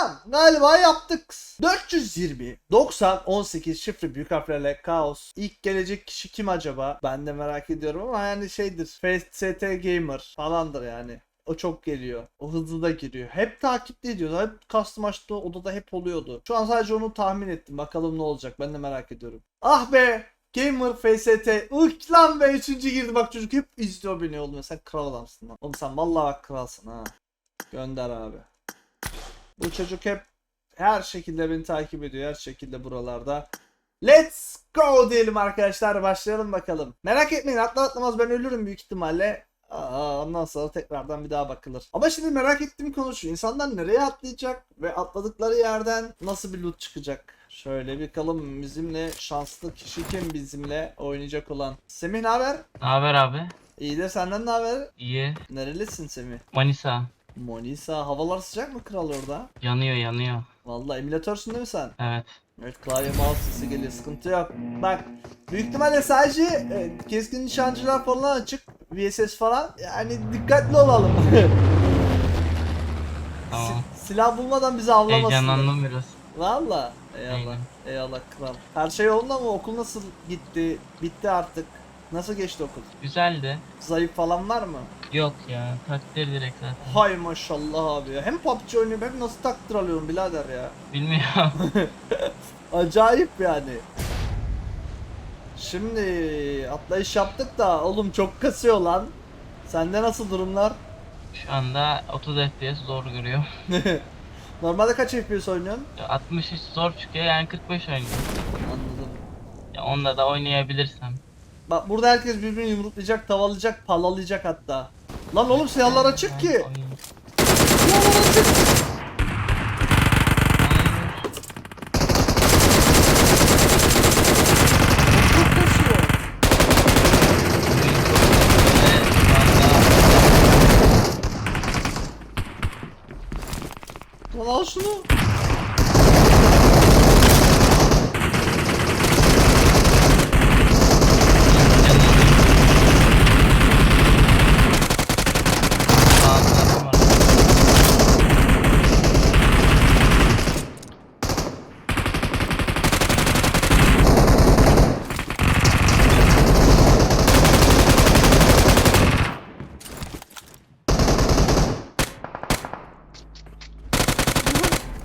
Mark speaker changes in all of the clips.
Speaker 1: Tamam galiba yaptık. 420 90 18 şifre büyük harflerle kaos. İlk gelecek kişi kim acaba? Ben de merak ediyorum ama yani şeydir. FST Gamer falandır yani. O çok geliyor. O hızlı da giriyor. Hep takipte ediyordu. Hep custom açtığı odada hep oluyordu. Şu an sadece onu tahmin ettim. Bakalım ne olacak. Ben de merak ediyorum. Ah be! Gamer FST. Ük lan be. Üçüncü girdi. Bak çocuk hep izliyor beni oğlum. Sen kral adamsın lan. Oğlum sen vallahi bak kralsın ha. Gönder abi. Bu çocuk hep her şekilde beni takip ediyor. Her şekilde buralarda. Let's go diyelim arkadaşlar. Başlayalım bakalım. Merak etmeyin atlar atlamaz ben ölürüm büyük ihtimalle. Aa, ondan sonra tekrardan bir daha bakılır. Ama şimdi merak ettiğim konu şu. İnsanlar nereye atlayacak ve atladıkları yerden nasıl bir loot çıkacak? Şöyle bir bakalım bizimle şanslı kişi kim bizimle oynayacak olan. Semih ne haber?
Speaker 2: Ne haber abi?
Speaker 1: İyi de senden ne haber?
Speaker 2: İyi.
Speaker 1: Nerelisin Semih?
Speaker 2: Manisa.
Speaker 1: Monisa havalar sıcak mı kral orada?
Speaker 2: Yanıyor yanıyor.
Speaker 1: Vallahi emülatörsün değil mi sen?
Speaker 2: Evet.
Speaker 1: Evet klavye mouse sesi geliyor sıkıntı yok. Bak büyük ihtimalle sadece e, keskin nişancılar falan açık. VSS falan yani dikkatli olalım.
Speaker 2: Tamam.
Speaker 1: Si- silah bulmadan bizi avlamasın.
Speaker 2: Heyecanlandım biraz.
Speaker 1: Valla. Eyvallah.
Speaker 2: Aynen.
Speaker 1: Eyvallah kral. Her şey yolunda mı? Okul nasıl gitti? Bitti artık. Nasıl geçti okul?
Speaker 2: Güzeldi.
Speaker 1: Zayıf falan var mı?
Speaker 2: Yok ya. Takdir direkt zaten.
Speaker 1: Hay maşallah abi ya. Hem PUBG oynuyorum hem nasıl takdir alıyorum birader ya.
Speaker 2: Bilmiyorum.
Speaker 1: Acayip yani. Şimdi atlayış yaptık da oğlum çok kasıyor lan. Sende nasıl durumlar?
Speaker 2: Şu anda 30 FPS zor görüyor.
Speaker 1: Normalde kaç FPS oynuyorsun?
Speaker 2: 60 hiç zor çıkıyor yani 45 oynuyor.
Speaker 1: Anladım.
Speaker 2: Ya onda da oynayabilirsem.
Speaker 1: Bak burada herkes birbirini yumruklayacak, tavalayacak, palalayacak hatta. Lan oğlum silahlar açık ki. Silahlar açık. Çok kasıyor. Lan al şunu.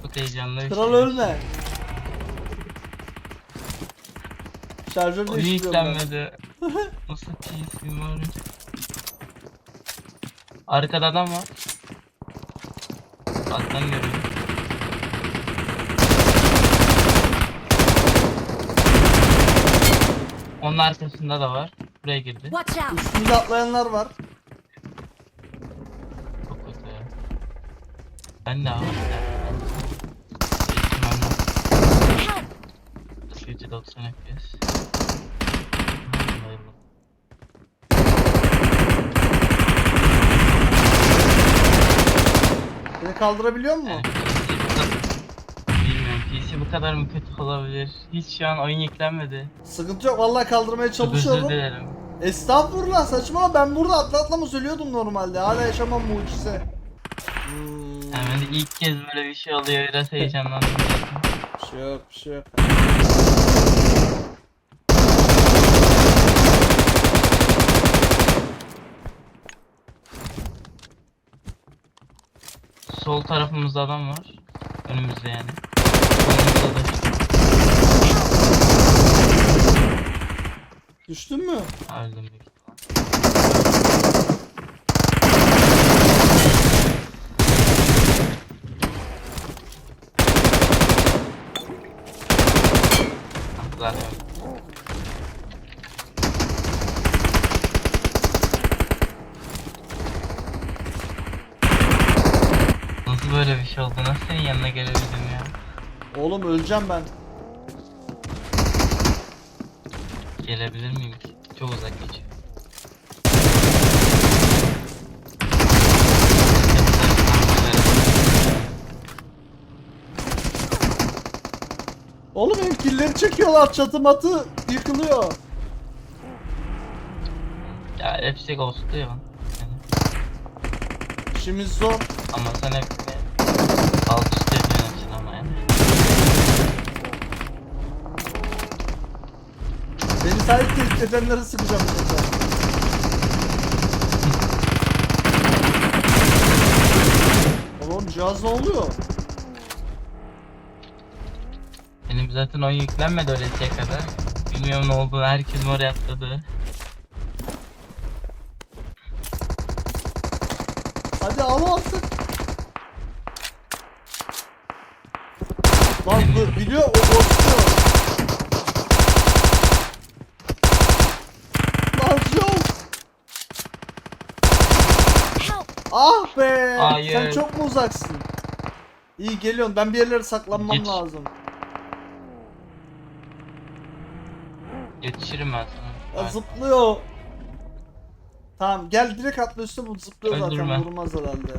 Speaker 2: Çok heyecanlı bir
Speaker 1: Kral
Speaker 2: şey.
Speaker 1: ölme. Şarjör
Speaker 2: Oyun
Speaker 1: değiştiriyorum ben.
Speaker 2: yüklenmedi. Nasıl PC'm var? Arkada adam var. Alttan görüyorum. Onun arkasında da var. Buraya girdi.
Speaker 3: Watch out!
Speaker 1: Üstümüze atlayanlar var.
Speaker 2: Çok kötü ya. Ben de abi.
Speaker 3: Help!
Speaker 2: Switch'e 90 FPS.
Speaker 1: Beni kaldırabiliyor mu?
Speaker 2: Yani PC bu kadar... Bilmiyorum PC bu kadar mı kötü olabilir? Hiç şu an oyun yüklenmedi.
Speaker 1: Sıkıntı yok vallahi kaldırmaya
Speaker 2: Çok özür
Speaker 1: çalışıyorum.
Speaker 2: dilerim.
Speaker 1: Estağfurullah saçmalama ben burada atla atlamaz ölüyordum normalde. Hala yaşamam mucize. Hmm,
Speaker 2: Yani ilk kez böyle bir şey oluyor biraz heyecanlandım.
Speaker 1: bir şey yok bir şey yok.
Speaker 2: Sol tarafımızda adam var. Önümüzde yani. Solumuzda da
Speaker 1: Düştün mü?
Speaker 2: öldüm. Zaten Nasıl böyle bir şey oldu? Nasıl senin yanına gelebildim ya?
Speaker 1: Oğlum öleceğim ben.
Speaker 2: Gelebilir miyim ki? Çok uzak geçiyor.
Speaker 1: Oğlum benim killeri çekiyorlar çatı matı yıkılıyor.
Speaker 2: Ya hepsi ghostluyor. Yani.
Speaker 1: İşimiz zor.
Speaker 2: Ama sen hepsini
Speaker 1: Sadece defenleri sıkacağım burada. Oğlum cihaz ne oluyor?
Speaker 2: Benim zaten oyun yüklenmedi öyleseye kadar. Bilmiyorum ne oldu. Herkes oraya atladı.
Speaker 1: Hadi al artık. Lan bu biliyor o bozuyor. Lan yok.
Speaker 3: Help!
Speaker 1: Ah be.
Speaker 2: Hayır.
Speaker 1: Sen çok mu uzaksın? İyi geliyorsun. Ben bir yerlere saklanmam
Speaker 2: Geç.
Speaker 1: lazım.
Speaker 2: Yetişirim ben
Speaker 1: Ya
Speaker 2: sana.
Speaker 1: zıplıyor. Tamam gel direkt atla üstüne bu zıplıyor zaten
Speaker 2: Öldürme.
Speaker 1: vurmaz herhalde.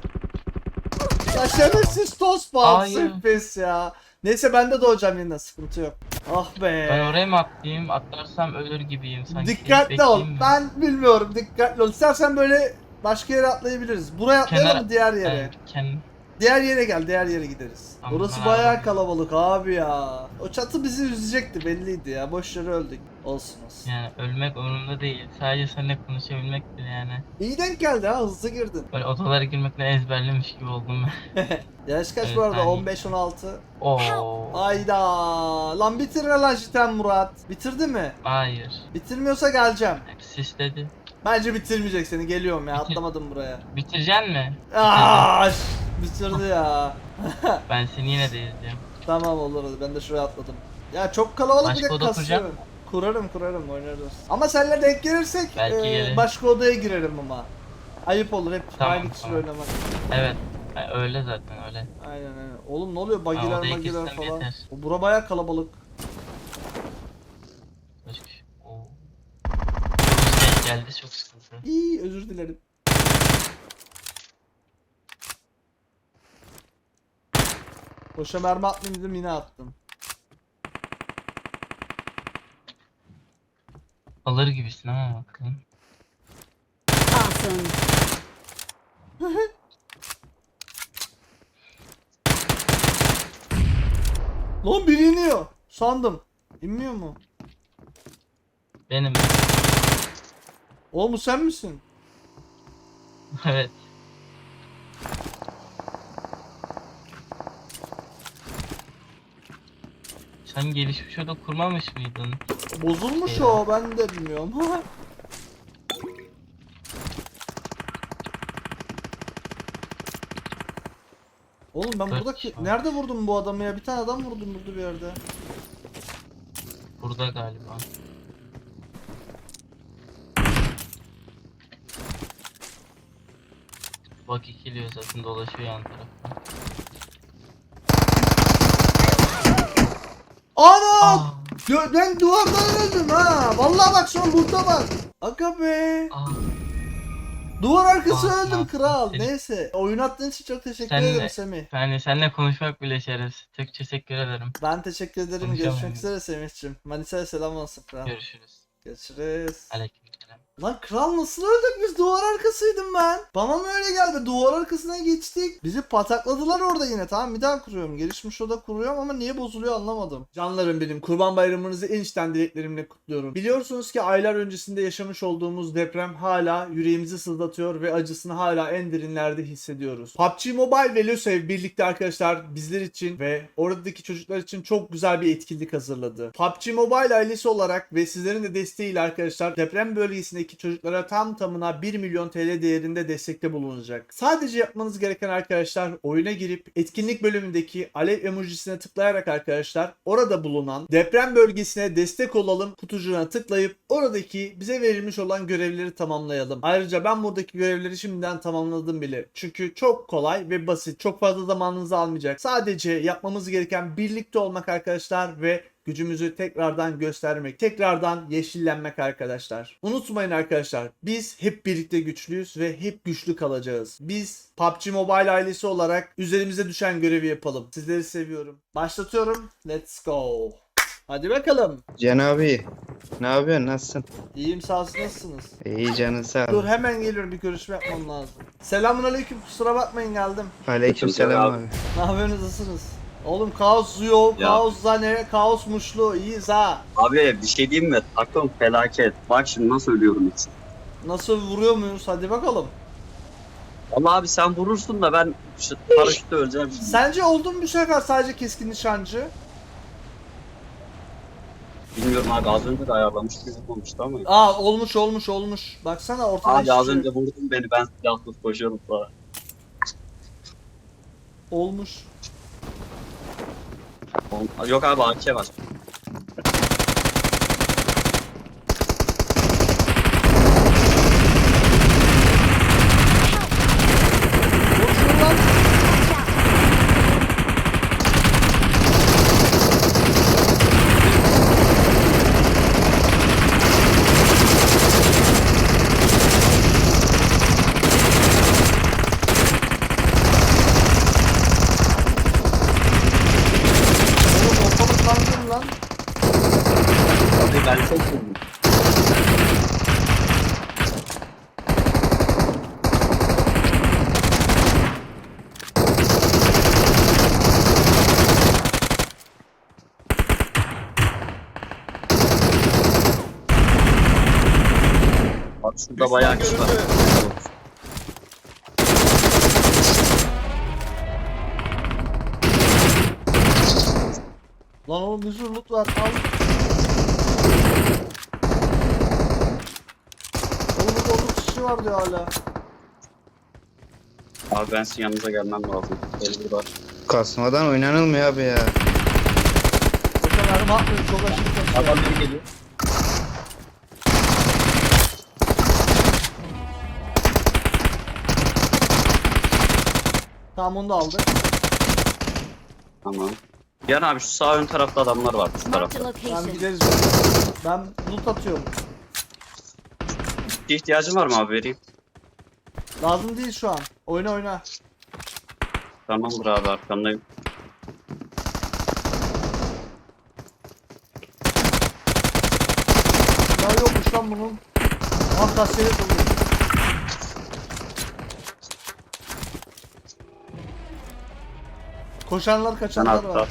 Speaker 1: Ya şerefsiz bal
Speaker 2: Hayır.
Speaker 1: sırf pes ya. Neyse ben de doğacağım yeniden sıkıntı yok. Ah be.
Speaker 2: Ben oraya mı atlayayım? Atlarsam ölür gibiyim sanki.
Speaker 1: Dikkatli ol.
Speaker 2: Bekleyeyim mi?
Speaker 1: Ben bilmiyorum. Dikkatli ol. İstersen böyle başka yere atlayabiliriz. Buraya atlayalım
Speaker 2: Kenara-
Speaker 1: mı diğer yere?
Speaker 2: Evet, kendim.
Speaker 1: Diğer yere gel. Diğer yere gideriz.
Speaker 2: Tamam,
Speaker 1: Burası
Speaker 2: ben
Speaker 1: bayağı kalabalık abi ya. O çatı bizi üzecekti belliydi ya. Boş yere öldük. Olsun olsun.
Speaker 2: Yani ölmek umurumda değil. Sadece seninle konuşabilmektir yani.
Speaker 1: İyi denk geldi ha. Hızlı girdin.
Speaker 2: Böyle odalara girmekle ezberlemiş gibi oldum ben.
Speaker 1: Yaş kaç
Speaker 2: Evet,
Speaker 1: bu arada?
Speaker 2: ben-
Speaker 1: 15-16.
Speaker 2: Oo.
Speaker 1: Ayda. Lan bitirme lan Jiten Murat. Bitirdi mi?
Speaker 2: Hayır.
Speaker 1: Bitirmiyorsa geleceğim.
Speaker 2: Hep sisledi.
Speaker 1: Bence bitirmeyecek seni. Geliyorum ya.
Speaker 2: Bitir-
Speaker 1: Atlamadım buraya.
Speaker 2: Bitireceksin mi?
Speaker 1: Aa, bitirdi ya.
Speaker 2: Ben seni yine de izleyeceğim.
Speaker 1: Tamam olur hadi. Ben de şuraya atladım. Ya çok kalabalık
Speaker 2: Başka
Speaker 1: bir de
Speaker 2: oda
Speaker 1: kasıyor. Kurarım kurarım oynarız. Ama seninle denk gelirsek
Speaker 2: Belki
Speaker 1: e,
Speaker 2: gelir.
Speaker 1: başka odaya girerim ama. Ayıp olur hep
Speaker 2: Tamam,
Speaker 1: aynı kişiyle
Speaker 2: tamam.
Speaker 1: oynamak.
Speaker 2: Evet. Ha, Öyle zaten öyle.
Speaker 1: Aynen aynen. Oğlum ne oluyor? Bagiler
Speaker 2: odayı kessem
Speaker 1: falan.
Speaker 2: yeter.
Speaker 1: O bura baya kalabalık.
Speaker 2: Başka şey. Oo. Çok şey geldi çok sıkıntı.
Speaker 1: İyi özür dilerim. Boşa mermi atmayayım dedim yine attım.
Speaker 2: Alır gibisin ama bakalım.
Speaker 3: Awesome.
Speaker 1: Lan biri iniyor. Sandım. İnmiyor mu?
Speaker 2: Benim.
Speaker 1: Oğlum bu sen misin?
Speaker 2: evet. Sen gelişmiş oda kurmamış mıydın?
Speaker 1: Bozulmuş
Speaker 2: Ya.
Speaker 1: o ben de bilmiyorum. Oğlum ben
Speaker 2: Dört
Speaker 1: burada
Speaker 2: kişi
Speaker 1: ki...
Speaker 2: var.
Speaker 1: Nerede vurdum bu adamı ya? Bir tane adam vurdum burada bir yerde.
Speaker 2: Burada galiba. Bak ikiliyor zaten dolaşıyor yan tarafta.
Speaker 1: Ana!
Speaker 2: Aa,
Speaker 1: ben duvardan öldüm ha. Vallahi bak şu an burada bak. Aga be.
Speaker 2: aa.
Speaker 1: Duvar arkası
Speaker 2: Aa,
Speaker 1: öldüm kral.
Speaker 2: yaptın?
Speaker 1: Neyse. Oyun attığın için çok teşekkür
Speaker 2: Sen
Speaker 1: ederim
Speaker 2: de-
Speaker 1: Semih.
Speaker 2: Yani seninle konuşmak bile şerefsiz. Çok teşekkür ederim.
Speaker 1: Ben teşekkür ederim. Görüşmek üzere Semih'cim. Manisa'ya selam olsun kral.
Speaker 2: Görüşürüz.
Speaker 1: Görüşürüz.
Speaker 2: Aleykümselam.
Speaker 1: Lan kral nasıl öldük biz duvar arkasıydım ben. Bana mı öyle geldi duvar arkasına geçtik. Bizi patakladılar orada yine tamam bir daha kuruyorum. Gelişmiş oda kuruyorum ama niye bozuluyor anlamadım. Canlarım benim kurban bayramınızı en içten dileklerimle kutluyorum. Biliyorsunuz ki aylar öncesinde yaşamış olduğumuz deprem hala yüreğimizi sızlatıyor ve acısını hala en derinlerde hissediyoruz. PUBG Mobile ve LoSev birlikte arkadaşlar bizler için ve oradaki çocuklar için çok güzel bir etkinlik hazırladı. PUBG Mobile ailesi olarak ve sizlerin de desteğiyle arkadaşlar deprem bölgesindeki çocuklara tam tamına 1 milyon TL değerinde destekte bulunacak. Sadece yapmanız gereken arkadaşlar oyuna girip etkinlik bölümündeki alev emojisine tıklayarak arkadaşlar orada bulunan deprem bölgesine destek olalım kutucuğuna tıklayıp oradaki bize verilmiş olan görevleri tamamlayalım. Ayrıca ben buradaki görevleri şimdiden tamamladım bile. Çünkü çok kolay ve basit. Çok fazla zamanınızı almayacak. Sadece yapmamız gereken birlikte olmak arkadaşlar ve gücümüzü tekrardan göstermek, tekrardan yeşillenmek arkadaşlar. Unutmayın arkadaşlar, biz hep birlikte güçlüyüz ve hep güçlü kalacağız. Biz PUBG Mobile ailesi olarak üzerimize düşen görevi yapalım. Sizleri seviyorum. Başlatıyorum. Let's go. Hadi bakalım.
Speaker 4: Can abi ne yapıyorsun nasılsın?
Speaker 1: İyiyim sağ olsun nasılsınız?
Speaker 4: İyi canın sağ
Speaker 1: Dur
Speaker 4: ol.
Speaker 1: hemen geliyorum bir görüşme yapmam lazım. Selamun aleyküm kusura bakmayın geldim.
Speaker 4: Aleyküm selam abi.
Speaker 1: Ne yapıyorsunuz nasılsınız? Oğlum kaos Zuyo,
Speaker 5: Ya.
Speaker 1: kaos Zane, kaos Muşlu, iyiyiz ha.
Speaker 5: Abi bir şey diyeyim mi? Takım felaket. Bak şimdi nasıl ölüyorum hiç.
Speaker 1: Nasıl vuruyor muyuz? Hadi bakalım.
Speaker 5: Vallahi abi sen vurursun da ben şu paraşütle öleceğim şimdi.
Speaker 1: Sence oldun bu sefer sadece keskin nişancı?
Speaker 5: Bilmiyorum abi az önce de ayarlamıştım yapmamıştı ama.
Speaker 1: Aa olmuş olmuş olmuş. Baksana ortada
Speaker 5: Abi
Speaker 1: hiçbir
Speaker 5: az
Speaker 1: şey
Speaker 5: önce
Speaker 1: yok.
Speaker 5: vurdun beni ben silahsız koşuyorum sana.
Speaker 1: olmuş.
Speaker 5: Yok abi AK var. Bak şurada bayağı kişi var.
Speaker 1: Lan oğlum bir sürü loot var. Al. Oğlum burada 30 kişi var diyor hala.
Speaker 5: Abi ben sizin yanınıza gelmem lazım. Beni burada.
Speaker 4: Kasmadan oynanılmıyor abi ya.
Speaker 1: Koşan mermi atmıyor. Çok aşırı kasıyor.
Speaker 5: Adam biri geliyor.
Speaker 1: Tamam onu da aldık.
Speaker 5: Tamam. Yan abi şu sağ ön tarafta adamlar var şu
Speaker 3: Marked a
Speaker 5: tarafta.
Speaker 1: Tamam
Speaker 3: location.
Speaker 1: gideriz. Ben loot atıyorum.
Speaker 5: Bir ihtiyacın var mı abi vereyim?
Speaker 1: Lazım değil şu an. Oyna oyna.
Speaker 5: Tamamdır abi arkamdayım.
Speaker 1: Ya yokmuş lan bunun. Ah kasiyeli dolu. Koşanlar
Speaker 5: Sen
Speaker 1: kaçanlar var.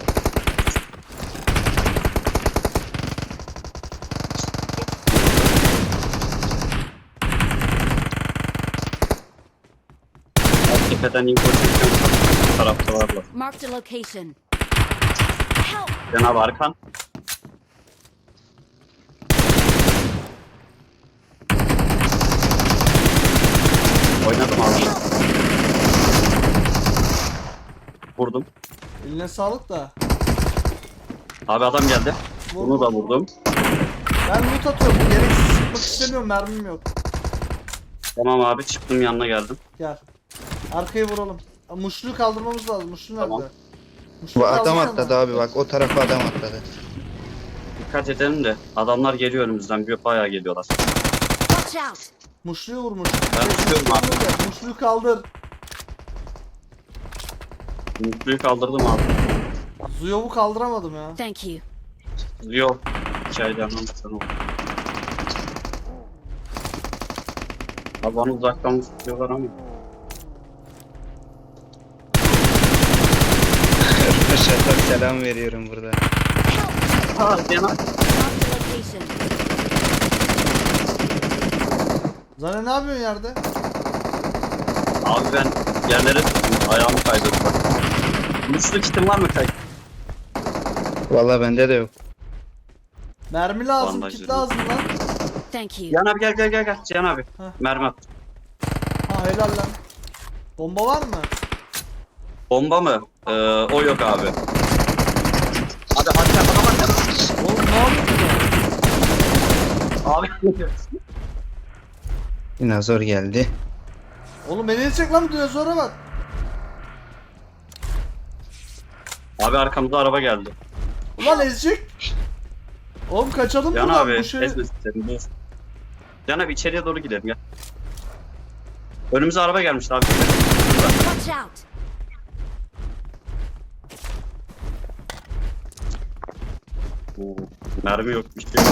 Speaker 5: Tepeden info çekiyorum. Bu tarafta varlar.
Speaker 3: Marked a location. Help!
Speaker 5: Cenab-ı Arkan. Oynadım abi. Vurdum.
Speaker 1: Eline sağlık da.
Speaker 5: Abi adam geldi.
Speaker 1: Vur,
Speaker 5: Bunu da
Speaker 1: vur, vur.
Speaker 5: vurdum.
Speaker 1: Ben loot atıyorum. Gereksiz sıkmak istemiyorum. Mermim yok.
Speaker 5: Tamam abi çıktım yanına geldim.
Speaker 1: Gel. Arkayı vuralım. Aa, Muşluyu kaldırmamız lazım. Muşlu nerede?
Speaker 5: Tamam.
Speaker 1: Muşlu
Speaker 4: Bu adam
Speaker 1: kaldırsana.
Speaker 4: atladı abi bak o tarafa adam atladı.
Speaker 5: Dikkat edelim de adamlar geliyor önümüzden. Bir bayağı geliyorlar.
Speaker 3: Watch out!
Speaker 1: Muşluyu vurmuş.
Speaker 5: Ben tutuyorum abi.
Speaker 1: Kaldır de, Muşluyu kaldır.
Speaker 5: Mutluyu kaldırdım abi.
Speaker 1: Zuyov'u kaldıramadım ya.
Speaker 3: Thank you.
Speaker 5: Yok. Hikayede anlamışsın o. Abi bana uzaktan tutuyorlar ama.
Speaker 4: Şaka selam veriyorum burada.
Speaker 5: Ha Cenab.
Speaker 3: Marked a location.
Speaker 1: Zane ne yapıyorsun yerde?
Speaker 5: Abi ben yerlere. Ayağımı kaydırdım bak. Mutlu kitim var mı kay?
Speaker 4: Vallahi bende de yok.
Speaker 1: Mermi lazım,
Speaker 5: Bandaj
Speaker 1: kit
Speaker 5: dedim.
Speaker 1: lazım lan.
Speaker 3: Thank you.
Speaker 5: Cihan abi gel gel gel gel. Cihan abi.
Speaker 1: Heh.
Speaker 5: Mermi at.
Speaker 1: Ha helal lan. Bomba var mı?
Speaker 5: Bomba mı? Ee, o yok abi. Hadi hadi hadi hadi. hadi.
Speaker 1: Oğlum ne yapıyorsun?
Speaker 5: Abi.
Speaker 4: Dinozor geldi.
Speaker 1: Oğlum beni çek lan dinozora bak.
Speaker 5: Abi arkamda araba geldi.
Speaker 1: Ulan ezecek. Oğlum kaçalım
Speaker 5: Cihan
Speaker 1: buradan
Speaker 5: abi
Speaker 1: bu şey.
Speaker 5: ezmesin seni. Dur. Cihan abi içeriye doğru gidelim gel. Önümüze araba gelmiş abi.
Speaker 3: Watch out!
Speaker 5: Oo, Mermi yok bir şey yok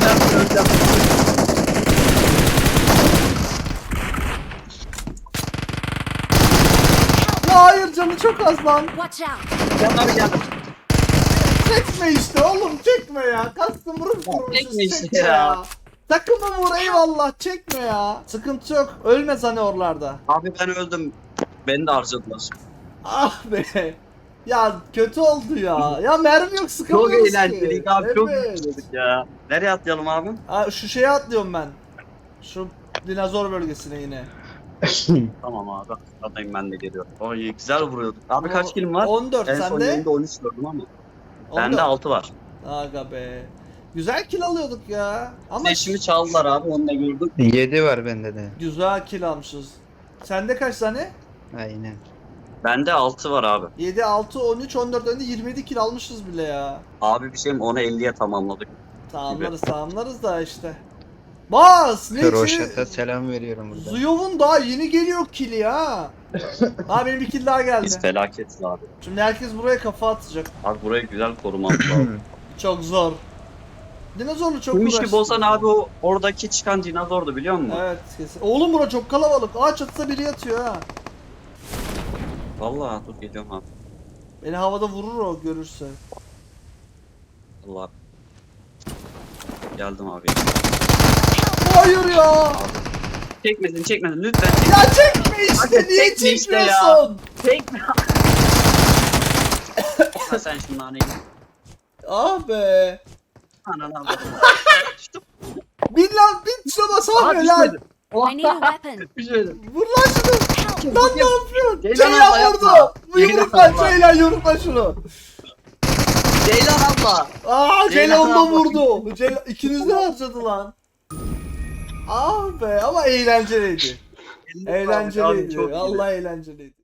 Speaker 5: mermi öleceğim.
Speaker 1: Ya hayır canı Canı çok az lan.
Speaker 3: Watch out!
Speaker 5: Can abi geldi.
Speaker 1: Çekme işte oğlum çekme ya. Kastım vurup vurmuşuz
Speaker 5: çekme işte
Speaker 1: çekme
Speaker 5: ya.
Speaker 1: ya. Takımı vur eyvallah çekme ya. Sıkıntı yok. Ölmez hani oralarda.
Speaker 5: Abi ben öldüm. Beni de harcadılar.
Speaker 1: Ah be. Ya kötü oldu ya. Ya mermi yok
Speaker 5: Çok
Speaker 1: sıkamıyoruz ki.
Speaker 5: eğlenceliydi abi. Çok mutluyduk ya. Nereye atlayalım abi?
Speaker 1: Aa, şu şeye atlıyorum ben. Şu dinozor bölgesine yine.
Speaker 5: Tamam abi. Atlayayım ben de geliyorum. Oy güzel vuruyorduk. Abi kaç kilim var?
Speaker 1: 14
Speaker 5: En son
Speaker 1: sende.
Speaker 5: yayında 13 gördüm ama.
Speaker 1: 14.
Speaker 5: Bende 6 var.
Speaker 1: Aga be. Güzel kill alıyorduk ya. Ama
Speaker 5: Eşimi çaldılar abi onu da gördüm.
Speaker 4: 7 var bende de.
Speaker 1: güzel kill almışız. Sende kaç tane?
Speaker 4: Aynen.
Speaker 5: Bende 6 var abi.
Speaker 1: 7, 6, 13, 14 önde 27 kill almışız bile ya.
Speaker 5: Abi bir şeyim onu 50'ye tamamladık.
Speaker 1: Tamamlarız tamamlarız da işte. Bas! Ne için?
Speaker 4: selam veriyorum burada.
Speaker 1: Zuyov'un daha yeni geliyor kill'i ya. ha benim bir kill daha geldi.
Speaker 5: Biz felaketiz abi.
Speaker 1: Şimdi herkes buraya kafa atacak.
Speaker 5: Abi burayı güzel korumamız lazım.
Speaker 1: Çok zor. Dinozorlu çok
Speaker 5: gibi olsan abi o oradaki çıkan dinozordu biliyor musun?
Speaker 1: Evet kesin. Oğlum bura çok kalabalık. Ağaç atsa biri yatıyor ha.
Speaker 5: Vallahi dur geliyorum abi.
Speaker 1: Beni havada vurur o görürse.
Speaker 5: Allah. Geldim abi.
Speaker 1: Hayır ya.
Speaker 5: Çekmedin çekmedin lütfen.
Speaker 1: Ya çekme işte.
Speaker 5: Hadi
Speaker 1: Niye
Speaker 5: çekme işte ya.
Speaker 1: çekmiyorsun?
Speaker 5: Çekme. Ha, sen şu naneyi.
Speaker 1: Ah be.
Speaker 5: Ananı avradım.
Speaker 1: Bin lan bin şuna basam
Speaker 5: Abi
Speaker 1: lan.
Speaker 5: düşmedi.
Speaker 3: I need a weapon.
Speaker 5: Düşmedi.
Speaker 1: Vur lan şunu. Lan ne yapıyorsun?
Speaker 5: Ceylan
Speaker 1: Ceylan
Speaker 5: abla
Speaker 1: vurdu.
Speaker 5: yapma.
Speaker 1: Bu
Speaker 5: Ceylan
Speaker 1: yumrukla
Speaker 5: abla.
Speaker 1: Ceylan yumrukla şunu.
Speaker 5: Ceylan abla.
Speaker 1: Aa Ceylan
Speaker 5: Ceylan
Speaker 1: da
Speaker 5: abla.
Speaker 1: vurdu. Ceylan ikiniz de harcadı lan. Ah be ama eğlenceliydi. Eğlenceliydi. Vallahi eğlenceliydi.